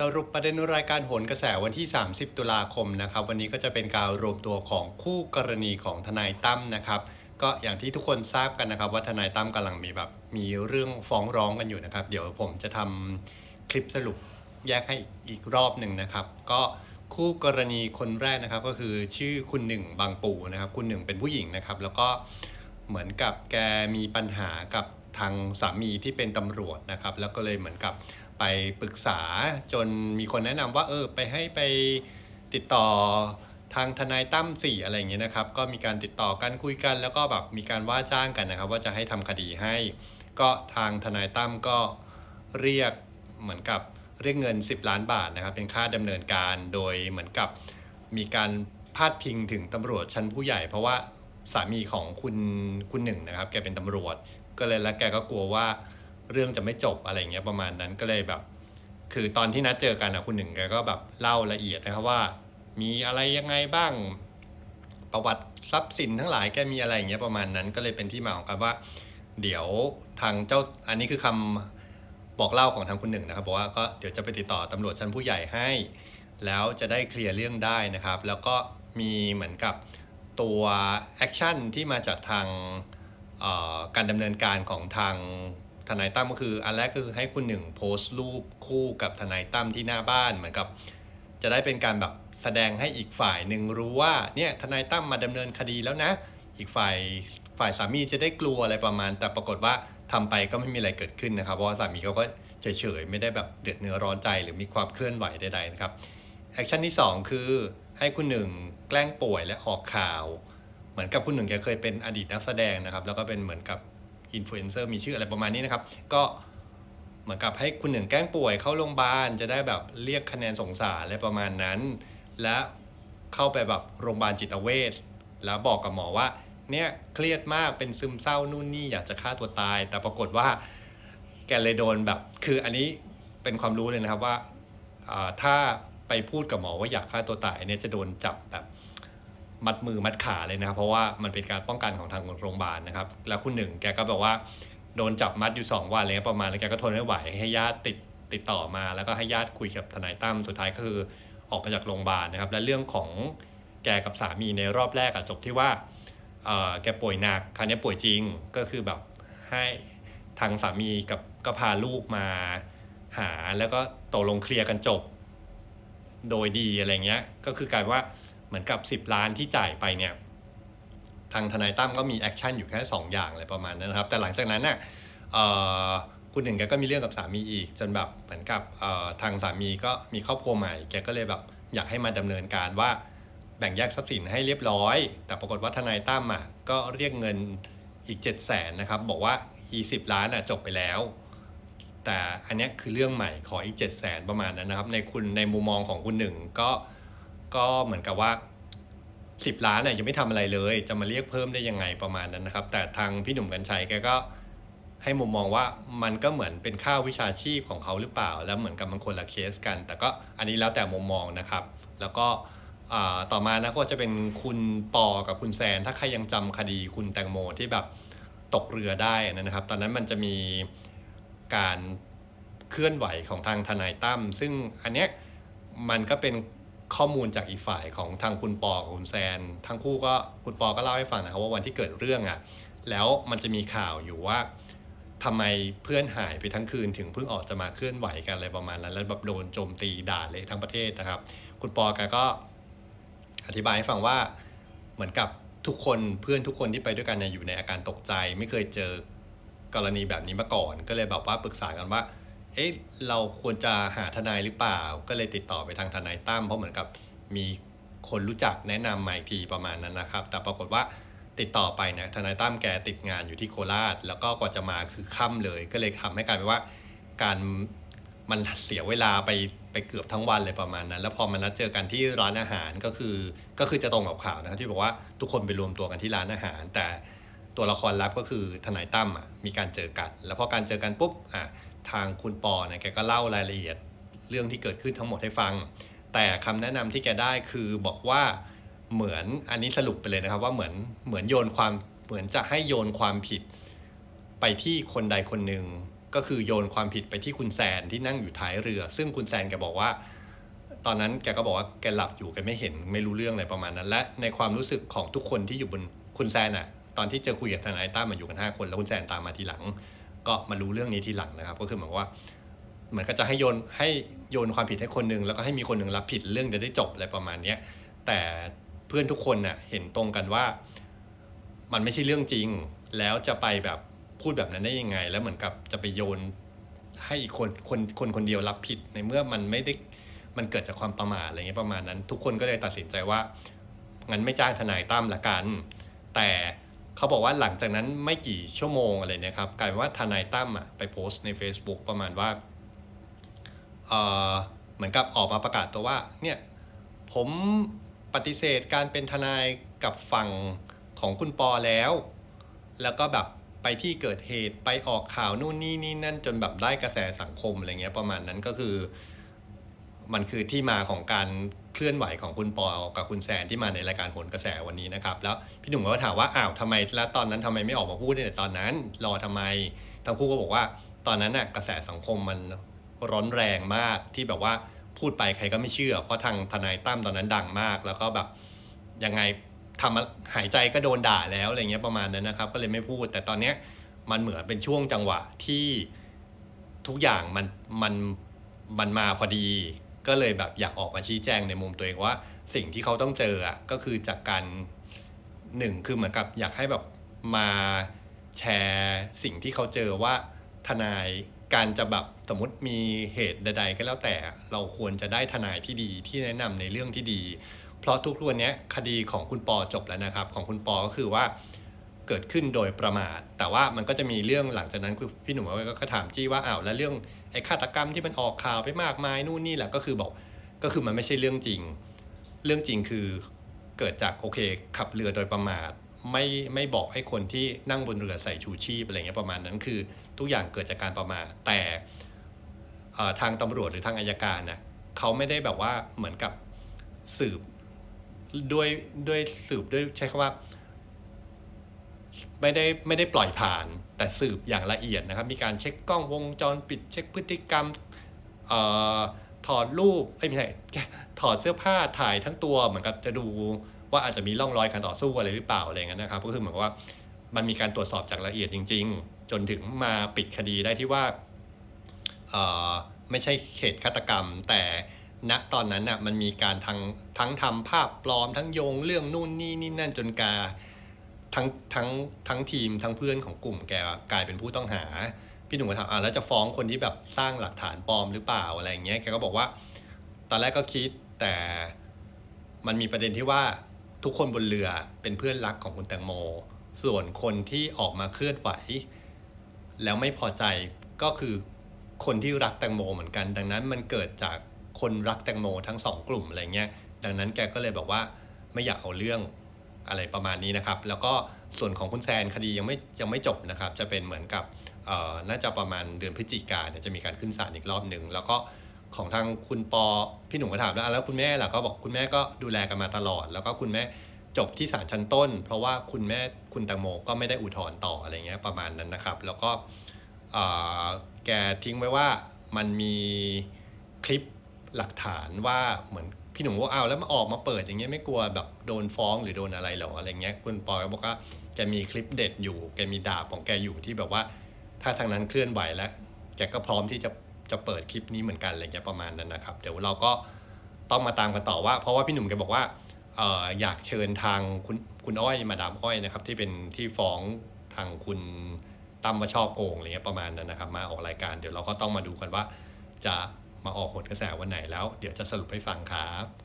สรุปประเด็นรายการโหนกระแสวันที่ 30 ตุลาคมนะครับ วันนี้ก็จะเป็นการรวมตัวของคู่กรณีของทนายตั้มนะครับ ก็อย่างที่ทุกคนทราบกันนะครับ ว่าทนายตั้มกำลังมีแบบมีเรื่องฟ้องร้องกันอยู่นะครับ เดี๋ยวผมจะทำคลิปสรุปแยกให้อีกรอบหนึ่งนะครับ ก็คู่กรณีคนแรกนะครับ ก็คือชื่อคุณหนึ่งบางปูนะครับ คุณหนึ่งเป็นผู้หญิงนะครับ แล้วก็เหมือนกับแกมีปัญหากับทางสามีที่เป็นตำรวจนะครับ แล้วก็เลยเหมือนกับ ไปปรึกษาจนมีคนแนะนำว่าเออไปให้ไปติดต่อทางทนายตั้มสี่อะไรอย่างเงี้ยนะครับ ก็มีการติดต่อกันคุยกันแล้วก็แบบมีการว่าจ้างกันนะครับ ว่าจะให้ทำคดีให้ ก็ทางทนายตั้มก็เรียกเหมือนกับเรียกเงิน 10 ล้านบาทนะครับ เป็นค่าดำเนินการโดยเหมือนกับมีการพาดพิงถึงตำรวจชั้นผู้ใหญ่ เพราะว่าสามีของคุณคุณหนึ่งนะครับ แกเป็นตำรวจ ก็เลยแล้วแกก็กลัวว่า เรื่องจะไม่จบอะไรเงี้ยประมาณนั้นก็เลยแบบ คือตอนที่นัดเจอกันนะคุณหนึ่งแกก็แบบเล่าละเอียดนะครับว่า มีอะไรยังไงบ้างประวัติทรัพย์สินทั้งหลายแกมีอะไรเงี้ยประมาณนั้นก็เลยเป็นที่มาของการว่า เดี๋ยวทางเจ้าอันนี้คือคำบอกเล่าของทางคุณหนึ่งนะครับบอกว่าก็เดี๋ยวจะไปติดต่อตำรวจชั้นผู้ใหญ่ให้ แล้วจะได้เคลียร์เรื่องได้นะครับ แล้วก็มีเหมือนกับตัวแอคชั่นที่มาจากทางการดำเนินการของทาง ทนายตั้มก็คืออันแรกคือให้คุณหนึ่งโพสต์รูปคู่กับทนายตั้มที่หน้าบ้านเหมือนกับ จะได้เป็นการแบบแสดงให้อีกฝ่ายหนึ่งรู้ว่าเนี่ยทนายตั้มมาดำเนินคดีแล้วนะ อีกฝ่ายฝ่ายสามีจะได้กลัวอะไรประมาณ แต่ปรากฏว่าทำไปก็ไม่มีอะไรเกิดขึ้นนะครับ เพราะสามีเขาก็เฉยๆไม่ได้แบบเดือดเนื้อร้อนใจหรือมีความเคลื่อนไหวใดๆนะครับแอคชั่นที่ 2 คือให้คุณหนึ่งแกล้งป่วยและออกข่าว เหมือนกับคุณหนึ่งแกเคยเป็นอดีตนักแสดงนะครับ แล้วก็เป็นเหมือนกับ อินฟลูเอนเซอร์มีชื่ออะไรประมาณนี้นะครับ ก็เหมือนกับให้คุณหนึ่งแกล้งป่วยเข้าโรงพยาบาลจะได้แบบเรียกคะแนนสงสารอะไรประมาณนั้น และเข้าไปแบบโรงพยาบาลจิตเวชแล้วบอกกับหมอว่า เนี่ยเครียดมากเป็นซึมเศร้านู่นนี่อยากจะฆ่าตัวตาย แต่ปรากฏว่าแกเลยโดนแบบ คืออันนี้เป็นความรู้เลยนะครับว่าอ่าถ้าไปพูดกับหมอว่าอยากฆ่าตัวตายเนี่ยจะโดนจับแบบ มัดมือมัดขาเลยนะครับ เพราะว่ามันเป็นการป้องกันของทางโรงพยาบาลนะครับ แล้วคุณหนึ่งแกก็บอกว่าโดนจับมัดอยู่สองวันอะไรเลยประมาณแล้วแกก็ทนไม่ไหวให้ญาติติดติดต่อมา แล้วก็ให้ญาติคุยกับทนายตั้มสุดท้ายก็คือออกมาจากโรงพยาบาลนะครับ และเรื่องของแกกับสามีในรอบแรกอะจบที่ว่าแกป่วยหนักคราวนี้ป่วยจริงก็คือแบบให้ทางสามีกับก็พาลูกมาหาแล้วก็ตกลงเคลียร์กันจบ โดยดีอะไรเงี้ย ก็คือกลายว่า เหมือนกับ 10 ล้านที่จ่ายไปเนี่ยทางทนายตั้มก็มีแอคชั่นอยู่แค่ 2 อย่างอะไรประมาณนั้นนะครับ แต่หลังจากนั้นน่ะคุณหนึ่งแกก็มีเรื่องกับสามีอีก จนแบบเหมือนกับทางสามีก็มีครอบครัวใหม่แกก็เลยแบบอยากให้มาดำเนินการว่าแบ่งแยกทรัพย์สินให้เรียบร้อย แต่ปรากฏว่าทนายตั้มอะก็เรียกเงินอีก 7 0 0แสนนะครับ บอกว่าอีสิบล้านอะจบไปแล้ว แต่อันนี้คือเรื่องใหม่ขออีก 7 0 0แสนประมาณนั้นนะครับ ในคุณในมุมมองของคุณหนึ่งก็ ก็เหมือนกับว่า 10 ล้านน่ะยังไม่ทำอะไรเลย จะมาเรียกเพิ่มได้ยังไงประมาณนั้นนะครับ แต่ทางพี่หนุ่มกัญชัยแกก็ให้มุมมองว่ามันก็เหมือนเป็นค่าวิชาชีพของเขาหรือเปล่า แล้วเหมือนกับมันคนละเคสกัน แต่ก็อันนี้แล้วแต่มุมมองนะครับ แล้วก็ต่อมานะก็จะเป็นคุณปอกับคุณแซน ถ้าใครยังจำคดีคุณแตงโมที่แบบตกเรือได้นะครับ ตอนนั้นมันจะมีการเคลื่อนไหวของทางทนายตั้มซึ่งอันเนี้ยมันก็เป็น ข้อมูลจากอีกฝ่ายของทางคุณปอกับคุณแซน ทั้งคู่ก็คุณปอก็เล่าให้ฟังนะครับว่าวันที่เกิดเรื่องอะ่ะแล้วมันจะมีข่าวอยู่ว่าทำไมเพื่อนหายไปทั้งคืนถึงเพิ่งออกจะมาเคลื่อนไหวกันอะไรประมาณนั้น แล้วแบบโดนโจมตีด่าเละทั้งประเทศนะครับ คุณปอแกก็อธิบายให้ฟังว่าเหมือนกับทุกคนเพื่อนทุกคนที่ไปด้วยกันเนี่ยอยู่ในอาการตกใจ ไม่เคยเจอกรณีแบบนี้มาก่อน ก็เลยแบบว่าปรึกษากันว่า เอ๊ะเราควรจะหาทนายหรือเปล่า ก็เลยติดต่อไปทางทนายตั้มเพราะเหมือนกับมีคนรู้จักแนะนำมาอีกทีประมาณนั้นนะครับ แต่ปรากฏว่าติดต่อไปเนี่ยทนายตั้มแกติดงานอยู่ที่โคราช แล้วก็กว่าจะมาคือค่ำเลย ก็เลยทำให้กลายเป็นว่าการมันเสียเวลาไปไปเกือบทั้งวันเลยประมาณนั้น แล้วพอมานัดเจอกันที่ร้านอาหารก็คือก็คือจะตรงกับข่าวนะครับที่บอกว่าทุกคนไปรวมตัวกันที่ร้านอาหาร แต่ตัวละครลับก็คือทนายตั้มอะมีการเจอกัน แล้วพอการเจอกันปุ๊บอะ ทางคุณปอเนี่ยแกก็เล่ารายละเอียดเรื่องที่เกิดขึ้นทั้งหมดให้ฟัง แต่คำแนะนำที่แกได้คือบอกว่าเหมือนอันนี้สรุปไปเลยนะครับ ว่าเหมือนเหมือนโยนความเหมือนจะให้โยนความผิด ไปที่คนใดคนหนึ่งก็คือโยนความผิดไปที่คุณแซนที่นั่งอยู่ท้ายเรือ ซึ่งคุณแซนแกบอกว่า ตอนนั้นแกก็บอกว่าแกหลับอยู่แกไม่เห็นไม่รู้เรื่องอะไรประมาณนั้น และในความรู้สึกของทุกคนที่อยู่บนคุณแซนอะตอนที่เจอคุยกับทนายตั้มมาอยู่กันห้าคน แล้วคุณแซนตามมาทีหลัง ก็มารู้เรื่องนี้ทีหลังนะครับ ก็คือเหมือนว่าเหมือนก็จะให้โยนให้โยนความผิดให้คนหนึ่งแล้วก็ให้มีคนหนึ่งรับผิดเรื่องจะได้จบอะไรประมาณเนี้ยแต่เพื่อนทุกคนน่ะเห็นตรงกันว่า มันไม่ใช่เรื่องจริง แล้วจะไปแบบพูดแบบนั้นได้ยังไง แล้วเหมือนกับจะไปโยนให้อีกคนคนคนคนเดียวรับผิดในเมื่อมันไม่ได้มันเกิดจากความประมาทอะไรเงี้ยประมาณนั้น ทุกคนก็เลยตัดสินใจว่างั้นไม่จ้างทนายตั้มละกัน แต่ เขาบอกว่าหลังจากนั้นไม่กี่ชั่วโมงอะไรนี่ยครับกลายเป็นว่าทนายตั้มอะไปโพสต์ใน Facebook ประมาณว่าเออเหมือนกับออกมาประกาศตัวว่าเนี่ยผมปฏิเสธการเป็นทนายกับฝั่งของคุณปอแล้ว แล้วก็แบบไปที่เกิดเหตุไปออกข่าวนู่นนี่นี่นั่นจนแบบได้กระแสสังคมอะไรเงี้ยประมาณนั้นก็คือ มันคือที่มาของการเคลื่อนไหวของคุณปอกับคุณแซนที่มาในรายการโหนกระแสวันนี้นะครับ แล้วพี่หนุ่มก็ถามว่าอ้าวทำไมแล้วตอนนั้นทำไมไม่ออกมาพูดในตอนนั้น รอทำไมทั้งคู่ก็บอกว่า ตอนนั้นน่ะกระแสสังคมมันร้อนแรงมากที่แบบว่าพูดไปใครก็ไม่เชื่อ เพราะทางทนายตั้มตอนนั้นดังมาก แล้วก็แบบยังไงทำหายใจก็โดนด่าแล้วอะไรเงี้ยประมาณนั้นนะครับ ก็เลยไม่พูด แต่ตอนเนี้ยมันเหมือนเป็นช่วงจังหวะที่ทุกอย่างมันมันมันมาพอดี ก็เลยแบบอยากออกมาชี้แจงในมุมตัวเองว่า สิ่งที่เขาต้องเจออะก็คือจากการหนึ่งคือเหมือนกับอยากให้แบบมาแชร์สิ่งที่เขาเจอว่าทนายการจะแบบสมมติมีเหตุใด ๆ ก็แล้วแต่เราควรจะได้ทนายที่ดีที่แนะนำในเรื่องที่ดี เพราะทุกวันนี้คดีของคุณปอจบแล้วนะครับ ของคุณปอก็คือว่าเกิดขึ้นโดยประมาท แต่ว่ามันก็จะมีเรื่องหลังจากนั้นคือพี่หนุ่มก็ถามจี้ว่าอ้าวแล้วเรื่อง ไอ้ฆาตกรรมที่มันออกข่าวไปมากมายนู่นนี่แหละก็คือบอกก็คือมันไม่ใช่เรื่องจริง เรื่องจริงคือเกิดจากโอเค ขับเรือโดยประมาทไม่ไม่บอกให้คนที่นั่งบนเรือใส่ชูชีพอะไรเงี้ยประมาณนั้นคือทุกอย่างเกิดจากการประมาทแต่ทางตำรวจหรือทางอายการน่ะเขาไม่ได้แบบว่าเหมือนกับสืบด้วยด้วยสืบด้วยใช้คำว่า ไม่ได้ไม่ได้ปล่อยผ่านแต่สืบอย่างละเอียดนะครับ มีการเช็คกล้องวงจรปิดเช็คพฤติกรรมเอ่อถอดรูปไม่ใช่ถอดเสื้อผ้าถ่ายทั้งตัวเหมือนกับจะดูว่าอาจจะมีร่องรอยการต่อสู้อะไรหรือเปล่าอะไรเงี้ยนะครับ ก็คือเหมือนกับว่ามันมีการตรวจสอบจากละเอียดจริง ๆ จนถึงมาปิดคดีได้ที่ว่าเอ่อไม่ใช่เหตุฆาตกรรม แต่ณตอนนั้นน่ะมันมีการทั้งทั้งทำภาพปลอมทั้งโยงเรื่องนู่นนี่นี่นั่นจนกา ทั้งทั้งทั้งทีมทั้งเพื่อนของกลุ่มแกกลายเป็นผู้ต้องหา พี่หนุ่มก็ถามอ่าแล้วจะฟ้องคนที่แบบสร้างหลักฐานปลอมหรือเปล่าอะไรเงี้ยแกก็บอกว่าตอนแรกก็คิดแต่มันมีประเด็นที่ว่าทุกคนบนเรือเป็นเพื่อนรักของคุณแตงโม ส่วนคนที่ออกมาเคลื่อนไหว แล้วไม่พอใจก็คือคนที่รักแตงโมเหมือนกัน ดังนั้นมันเกิดจากคนรักแตงโมทั้งสองกลุ่มอะไรเงี้ยดังนั้นแกก็เลยบอกว่าไม่อยากเอาเรื่อง อะไรประมาณนี้นะครับ แล้วก็ส่วนของคุณแซนคดียังไม่ยังไม่จบนะครับ จะเป็นเหมือนกับน่าจะประมาณเดือนพฤศจิกาเนี่ยจะมีการขึ้นศาลอีกรอบหนึ่งแล้วก็ของทางคุณปอพี่หนุ่มก็ถามแล้วแล้วคุณแม่ล่ะก็บอกคุณแม่ก็ดูแลกันมาตลอด แล้วก็คุณแม่จบที่ศาลชั้นต้น เพราะว่าคุณแม่คุณแตงโมก็ไม่ได้อุทธรณ์ต่ออะไรเงี้ยประมาณนั้นนะครับ แล้วก็แกทิ้งไว้ว่ามันมีคลิปหลักฐานว่าเหมือน พี่หนุ่มว่าเอาวแล้วมาออกมาเปิดอย่างเงี้ยไม่กลัวแบบโดนฟ้องหรือโดนอะไรหรออะไรเงี้ยคุณปอยก็บอกว่าแกมีคลิปเด็ดอยู่ แกมีดาบของแกอยู่ที่แบบว่า ถ้าทางนั้นเคลื่อนไหวแล้วแกก็พร้อมที่จะจะเปิดคลิปนี้เหมือนกันอะไรเงี้ยประมาณนั้นนะครับ เดี๋ยวเราก็ต้องมาตามกันต่อว่า เพราะว่าพี่หนุ่มแกบอกว่าเอออยากเชิญทางคุณคุณอ้อยมาดามอ้อยนะครับ ที่เป็นที่ฟ้องทางคุณตั้มมาชอบโกงอะไรเงี้ยประมาณนั้นนะครับ มาออกรายการเดี๋ยวเราก็ต้องมาดูกันว่าจะ มาออกผลกระแสวันไหนแล้ว เดี๋ยวจะสรุปให้ฟังครับ